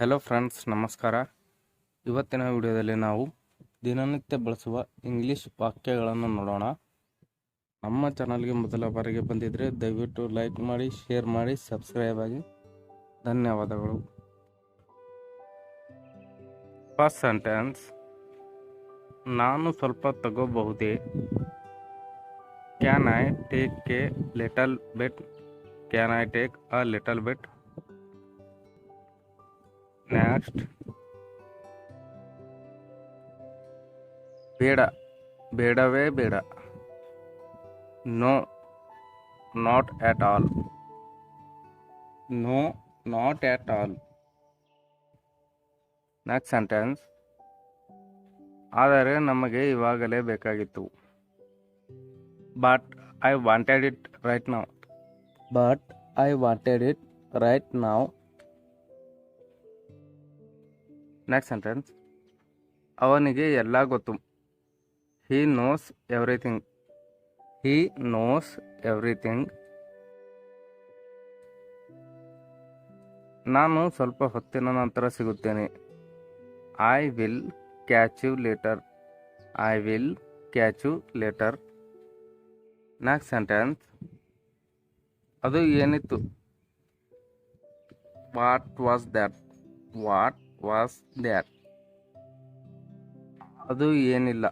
Hello friends ನಮಸ್ಕಾರ. ಇವತ್ತಿನ ವಿಡಿಯೋದಲ್ಲಿ ನಾವು ದಿನನಿತ್ಯ ಬಳಸುವ ಇಂಗ್ಲೀಷ್ ವಾಕ್ಯಗಳನ್ನು ನೋಡೋಣ. ನಮ್ಮ ಚಾನಲ್ಗೆ ಮೊದಲ ಬಾರಿಗೆ ಬಂದಿದ್ದರೆ ದಯವಿಟ್ಟು ಲೈಕ್ ಮಾಡಿ ಶೇರ್ ಮಾಡಿ ಸಬ್ಸ್ಕ್ರೈಬ್ ಆಗಿ. ಧನ್ಯವಾದಗಳು. ಫಸ್ಟ್ ಸೆಂಟೆನ್ಸ್ ನಾನು ಸ್ವಲ್ಪ ತಗೋಬಹುದೇ? Can I take a little bit can I take a little bit next ಬೇಡ, ಬೇಡವೇ ಬೇಡ. No not at all no not at all next sentence ಆದರೆ ನಮಗೆ ಇವಾಗಲೇ ಬೇಕಾಗಿತ್ತು. But I wanted it right ನಾವು but I wanted it right ನಾವು next sentence ಅವನಿಗೆ ಎಲ್ಲ ಗೊತ್ತು. He knows everything he knows everything ನಾನು ಸ್ವಲ್ಪ ಹೊತ್ತಿನ ನಂತರ ಸಿಗುತ್ತೇನೆ. I will catch you later I will catch you later next sentence ಅದು ಏನಿತ್ತು? What was that what was that ಅದು ಏನಿಲ್ಲ.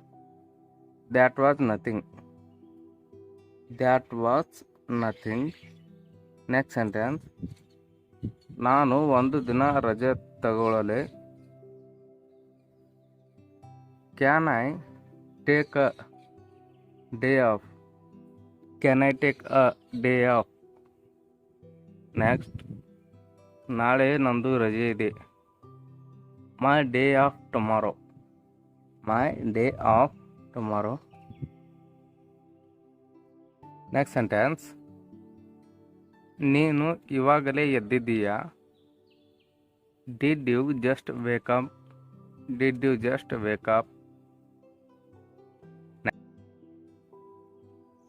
That was nothing that was nothing next sentence ನಾನು ಒಂದು ದಿನ ರಜೆ ತಗೊಳ್ಳಲಿ. Can I take a day off can I take a day off next ನಾಳೆ ನಂದು ರಜೆ ಇದೆ. My day off tomorrow my day off tomorrow next sentence ನೀನು ಇವಾಗಲೇ ಎದ್ದಿದ್ದೀಯಾ? Did you just wake up did you just wake up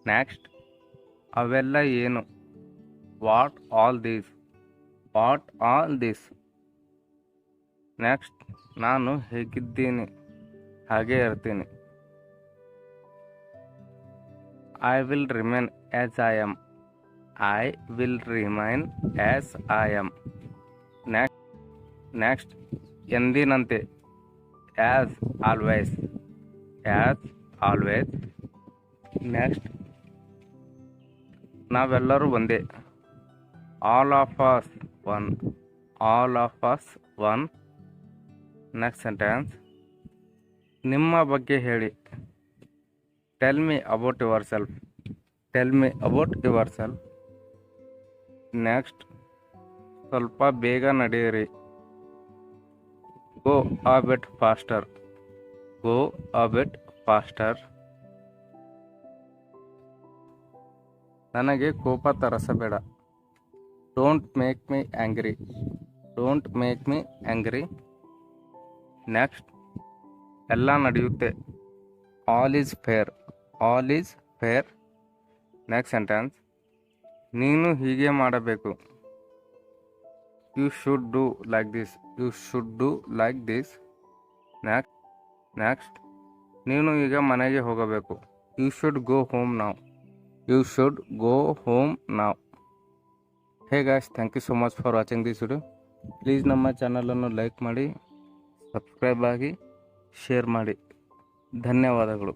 next ಅವೆಲ್ಲ ಏನು? What all these what all this next ನಾನು ಹೇಗಿದ್ದೀನಿ? ಹಾಗೆ ಇರ್ತೀನಿ. I will remain as I am I will remain as I am next next ಎಂದಿನಂತೆ? As always as always next ನಾವೆಲ್ಲರೂ ಒಂದೇ. All of us one all of us one next sentence ನಿಮ್ಮ ಬಗ್ಗೆ ಹೇಳಿ tell me about yourself tell me about yourself next ಸ್ವಲ್ಪ ಬೇಗ ನಡೆಯಿರಿ ಗೋ ಅ ಬಿಟ್ faster ಗೋ ಅ ಬಿಟ್ faster ನನಗೆ ಕೋಪ ತರಸಬೇಡ don't make me angry don't make me angry next ಎಲ್ಲ ನಡೆಯುತ್ತೆ. All is fair all is fair next sentence ನೀನು ಹೀಗೆ ಮಾಡಬೇಕು. You should do like this you should do like this next next ನೀನು ಈಗ ಮನೆಗೆ ಹೋಗಬೇಕು. ಯು ಶುಡ್ ಗೋ ಹೋಮ್ ನಾವು ಯು ಶುಡ್ ಗೋ ಹೋಮ್ ನಾವು hey guys thank you so much for watching this video please ನಮ್ಮ ಚಾನಲನ್ನು like ಮಾಡಿ. Subscribe ಆಗಿ ಶೇರ್ ಮಾಡಿ. ಧನ್ಯವಾದಗಳು.